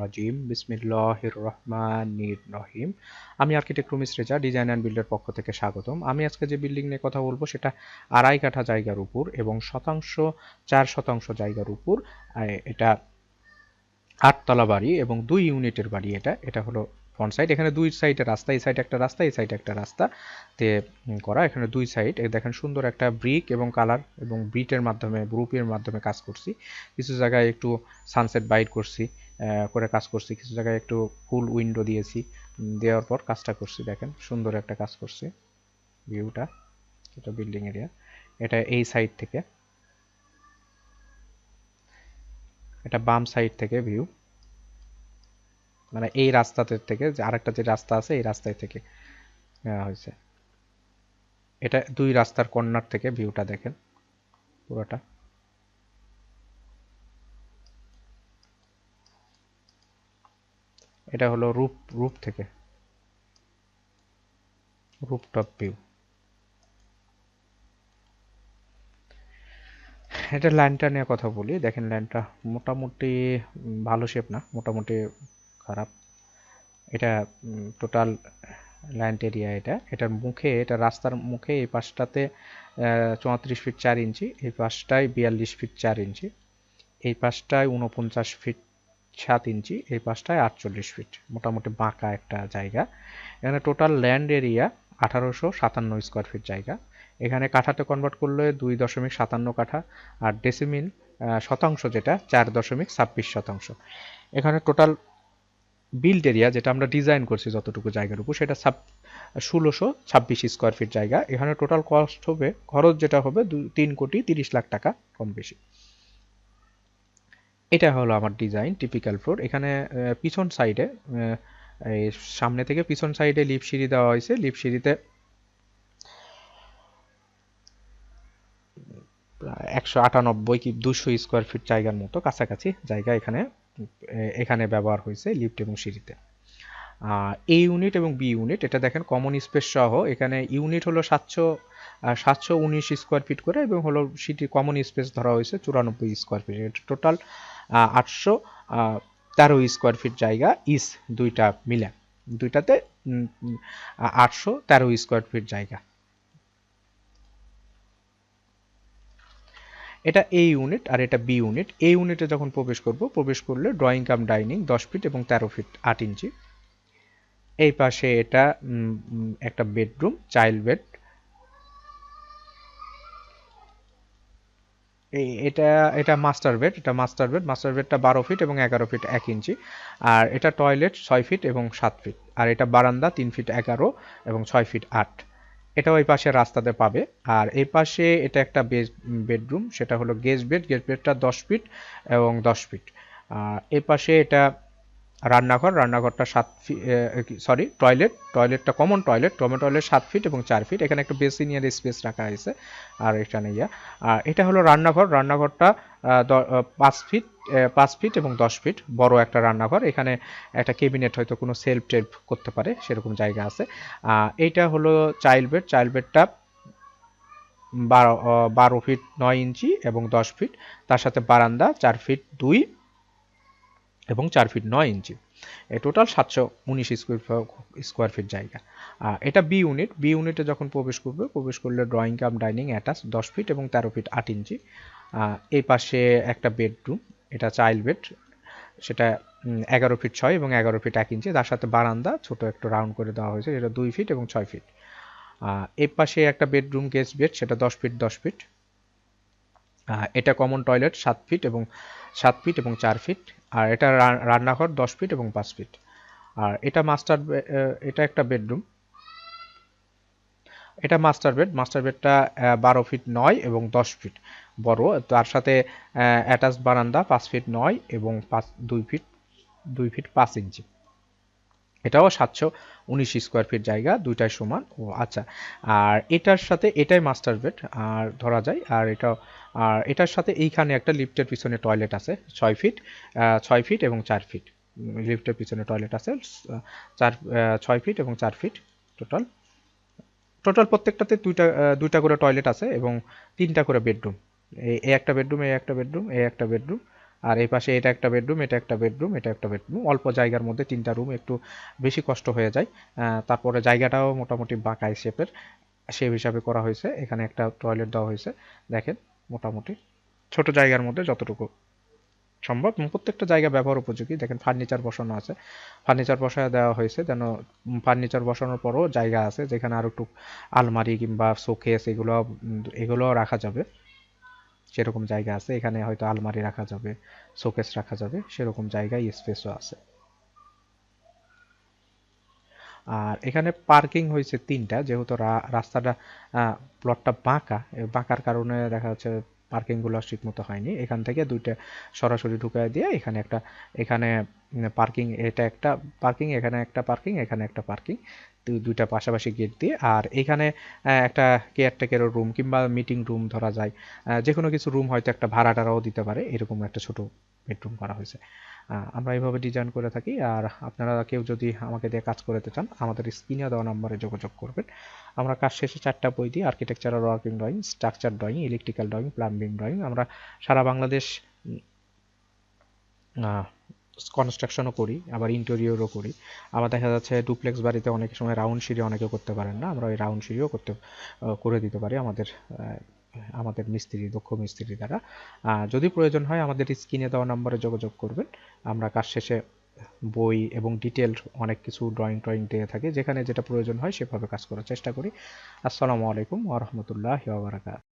রাজিম বিসমিল্লাহির রহমানির রহিম আমি architect Rumis Reza design and বিল্ডের পক্ষ থেকে স্বাগতম। আমি আজকে যে বিল্ডিং নিয়ে কথা বলব, সেটা আড়াই কাঠা জায়গার উপর এবং শতাংশ, চার শতাংশ জায়গার উপর এটা আটতলা বাড়ি এবং দুই ইউনিটের বাড়ি এটা। এটা হলো ফ্রন্ট সাইড এখানে দুই সাইডে রাস্তা, এই সাইডে একটা রাস্তা, এই সাইডে একটা রাস্তা, তে করা। এখানে দুই সাইড দেখেন সুন্দর একটা ব্রিক এবং কালার এবং ব্রিটের মাধ্যমে গ্রুপের মাধ্যমে কাজ করছি। কিছু জায়গায় একটু সানসেট বাইট করছি করে কাজ করছি। কিছু জায়গায় একটু ফুল উইন্ডো দিয়েছি। দেওয়ার পর কাজটা করছি, দেখেন। সুন্দর একটা কাজ করছি ভিউটা এটা বিল্ডিং এরিয়া এটা এই সাইড থেকে। এটা বাম সাইড থেকে ভিউ মানে এই রাস্তাতে থেকে যে আরেকটা যে রাস্তা আছে এই রাস্তায় থেকে নেওয়া হয়েছে। এটা দুই রাস্তার কর্নার থেকে ভিউটা দেখেন পুরোটা। এটা হলো রূপ রূপ থেকে। Rooftop view. এটা ল্যান্ডটা নিয়ে কথা বলি। দেখেন ল্যান্ডটা মোটামুটি ভালো শেপ না, মোটামুটি খারাপ। এটা টোটাল ল্যান্ড এরিয়া এটা। এটার মুখে, এটা রাস্তার মুখে এই পাশটাতে চৌত্রিশ ফিট চার ইঞ্চি, এই পাশটায় বিয়াল্লিশ ফিট চার ইঞ্চি, এই পাশটায় উনপঞ্চাশ ফিট সাত ইঞ্চি, এই পাশটায় আটচল্লিশ ফিট মোটামুটি বাঁকা একটা জায়গা। এখানে টোটাল ল্যান্ড এরিয়া আঠারোশো সাতান্ন স্কোয়ার ফিট জায়গা। এখানে কাঠাতে কনভার্ট করলে দুই দশমিক সাতান্ন কাঠা, আর ডেসিমিন শতাংশ যেটা, চার দশমিক ছাব্বিশ শতাংশ। এখানে টোটাল বিল্ড এরিয়া যেটা আমরা ডিজাইন করছি যতটুকু জায়গার উপর, সেটা সাব ষোলোশো ছাব্বিশ স্কোয়ার ফিট জায়গা। এখানে টোটাল কস্ট হবে, খরচ যেটা হবে দু, তিন কোটি তিরিশ লাখ টাকা কম বেশি। এটা হলো আমার ডিজাইন টিপিক্যাল ফ্লোর এখানে পিছন সাইডে সামনে থেকে পিছন সাইডে লিপ সিঁড়ি দেওয়া হয়েছে। লিপ সিঁড়িতে একশো আটানব্বই কি, দুশো স্কোয়ার ফিট জায়গার মতো কাছাকাছি জায়গা এখানে এখানে ব্যবহার হয়েছে লিফট এবং সিঁড়িতে। এ ইউনিট এবং বি ইউনিট এটা দেখেন কমন স্পেস সহ, এখানে ইউনিট হলো সাতশো সাতশো উনিশ স্কোয়ার ফিট করে এবং হলো সিটি কমন স্পেস ধরা হয়েছে চুরানব্বই স্কোয়ার ফিট এটা টোটাল আটশো তেরো স্কোয়ার ফিট জায়গা ইস দুইটা মিলে। দুইটাতে আটশো তেরো স্কোয়ার ফিট জায়গা। এটা এ ইউনিট আর এটা বি ইউনিট এ ইউনিটে যখন প্রবেশ করব, প্রবেশ করলে ড্রয়িং কাম ডাইনিং দশ ফিট এবং তেরো ফিট আট ইঞ্চি। এই পাশে এটা একটা বেডরুম চাইল্ড বেড এটা এটা মাস্টার বেড এটা মাস্টার বেড মাস্টার বেডটা বারো ফিট এবং এগারো ফিট এক ইঞ্চি। আর এটা টয়লেট ছয় ফিট এবং সাত ফিট আর এটা বারান্দা তিন ফিট এগারো এবং ছয় ফিট আট। এটা ওই পাশে রাস্তাতে পাবে। আর এই পাশে এটা একটা বেডরুম, সেটা হলো গেস্ট বেড। গেস্ট বেডটা দশ ফিট এবং দশ ফিট। আর এই পাশে এটা রান্নাঘর, রান্নাঘরটা সাত ফিট সরি টয়লেট টয়লেটটা কমন টয়লেট কমন টয়লেট সাত ফিট এবং চার ফিট এখানে একটা বেসিনিয়ার স্পেস রাখা হয়েছে। আর এখানে ইয়া। আর এটা হলো রান্নাঘর। রান্নাঘরটা পাঁচ ফিট পাঁচ ফিট এবং দশ ফিট বড় একটা রান্নাঘর। এখানে একটা কেবিনেট হয়তো কোনো সেলফ টেলফ করতে পারে, সেরকম জায়গা আছে। এইটা হলো চাইল্ড বেড চাইল্ড বেডটা বারো বারো ফিট নয় ইঞ্চি এবং দশ ফিট তার সাথে বারান্দা, চার ফিট দুই। এবং চার ফিট নয় ইঞ্চি। টোটাল সাতশো উনিশ স্কোয়ার স্কোয়ার ফিট জায়গা। এটা বি ইউনিট বি ইউনিটে যখন প্রবেশ করবে, প্রবেশ করলে ড্রয়িং কাম ডাইনিং অ্যাটাচ দশ ফিট এবং তেরো ফিট আট ইঞ্চি। এই পাশে একটা বেডরুম এটা চাইল্ড বেড সেটা এগারো ফিট ছয় এবং এগারো ফিট এক ইঞ্চি। তার সাথে বারান্দা, ছোট একটু রাউন্ড করে দেওয়া হয়েছে, যেটা দুই ফিট এবং ছয় ফিট এর পাশে একটা বেডরুম গেস্ট বেড সেটা দশ ফিট দশ ফিট এটা কমন টয়লেট সাত ফিট এবং, সাত ফিট এবং চার ফিট আর এটা রান্নাঘর দশ ফিট এবং পাঁচ ফিট আর এটা মাস্টার এটা একটা বেডরুম এটা মাস্টার বেড মাস্টার বেডটা বারো ফিট নয় এবং দশ ফিট বড়। তার সাথে অ্যাটাচ বারান্দা পাঁচ ফিট নয় এবং পাঁচ, দুই ফিট দুই ফিট পাঁচ ইঞ্চি এটাও সাতশো উনিশ স্কোয়ার ফিট জায়গা, দুইটাই সমান। ও আচ্ছা। আর এটার সাথে এটাই মাস্টার বেড আর ধরা যায়, আর এটা, আর এটার সাথে এইখানে একটা লিফটের পিছনে টয়লেট আছে, ছয় ফিট ছয় ফিট এবং চার ফিট লিফটের পিছনে টয়লেট আছে চার ছয় ফিট এবং চার ফিট টোটাল টোটাল প্রত্যেকটাতে দুইটা দুইটা করে টয়লেট আছে এবং তিনটা করে বেডরুম এই একটা বেডরুম এই একটা বেডরুম এই একটা বেডরুম আর এই পাশে এটা একটা বেডরুম এটা একটা বেডরুম এটা একটা বেডরুম অল্প জায়গার মধ্যে তিনটা রুম একটু বেশি কষ্ট হয়ে যায়। তারপরে জায়গাটাও মোটামুটি বাঁকায় শেপের সেই হিসাবে করা হয়েছে। এখানে একটা টয়লেট দেওয়া হয়েছে। দেখেন, মোটামুটি ছোট জায়গার মধ্যে যতটুকু সম্ভব। প্রত্যেকটা জায়গা ব্যবহার উপযোগী। দেখেন ফার্নিচার বসানো আছে। ফার্নিচার বসায় দেওয়া হয়েছে যেন ফার্নিচার বসানোর পরও জায়গা আছে যেখানে আরও একটু আলমারি কিংবা শোকেস এগুলো এগুলোও রাখা যাবে। সেরকম জায়গা আছে, এখানে হয়তো আলমারি রাখা যাবে, শোকেস রাখা যাবে, সেরকম জায়গায় স্পেসও আছে। আর এখানে পার্কিং হয়েছে তিনটা, যেহেতু রাস্তাটা প্লটটা বাঁকা বাঁকার কারণে দেখা যাচ্ছে পার্কিংগুলো ঠিক মতো হয়নি। এখান থেকে দুইটা সরাসরি ঢুকায় দিয়ে এখানে একটা, এখানে পার্কিং এটা একটা পার্কিং এখানে একটা পার্কিং এখানে একটা পার্কিং দুইটা পাশাপাশি গেট দিয়ে। আর এখানে একটা কেয়ারটেকারের রুম কিংবা মিটিং রুম ধরা যায়। যে কোনো কিছু রুম হয়তো একটা ভাড়া টাড়াও দিতে পারে। এরকম একটা ছোট বেডরুম করা হয়েছে। আমরা এইভাবে ডিজাইন করে থাকি। আর আপনারা কেউ যদি আমাকে দিয়ে কাজ করতে চান, আমাদের স্ক্রিনে দেওয়া নম্বরে যোগাযোগ করবেন। আমরা কাজ শেষে চারটা বই দিই। Architectural working drawing structure drawing electrical drawing plumbing drawing আমরা সারা বাংলাদেশ কনস্ট্রাকশনও করি, আবার ইন্টেরিয়রও করি। আবার দেখা যাচ্ছে ডুপ্লেক্স বাড়িতে অনেক সময় রাউন্ড সিঁড়ি অনেকে করতে পারেন না, আমরা ওই রাউন্ড সিঁড়িও করতে করে দিতে পারি আমাদের আমাদের মিস্ত্রি, দক্ষ মিস্ত্রি দ্বারা। যদি প্রয়োজন হয় আমাদের স্ক্রিনে দেওয়া নম্বরে যোগাযোগ করবেন। আমরা কাজ শেষে বই এবং ডিটেল অনেক কিছু ড্রয়িং ট্রয়িং দিয়ে থাকি, যেখানে যেটা প্রয়োজন হয় সেভাবে কাজ করার চেষ্টা করি। আসসালামু আলাইকুম ওয়া বারাকাতুহু।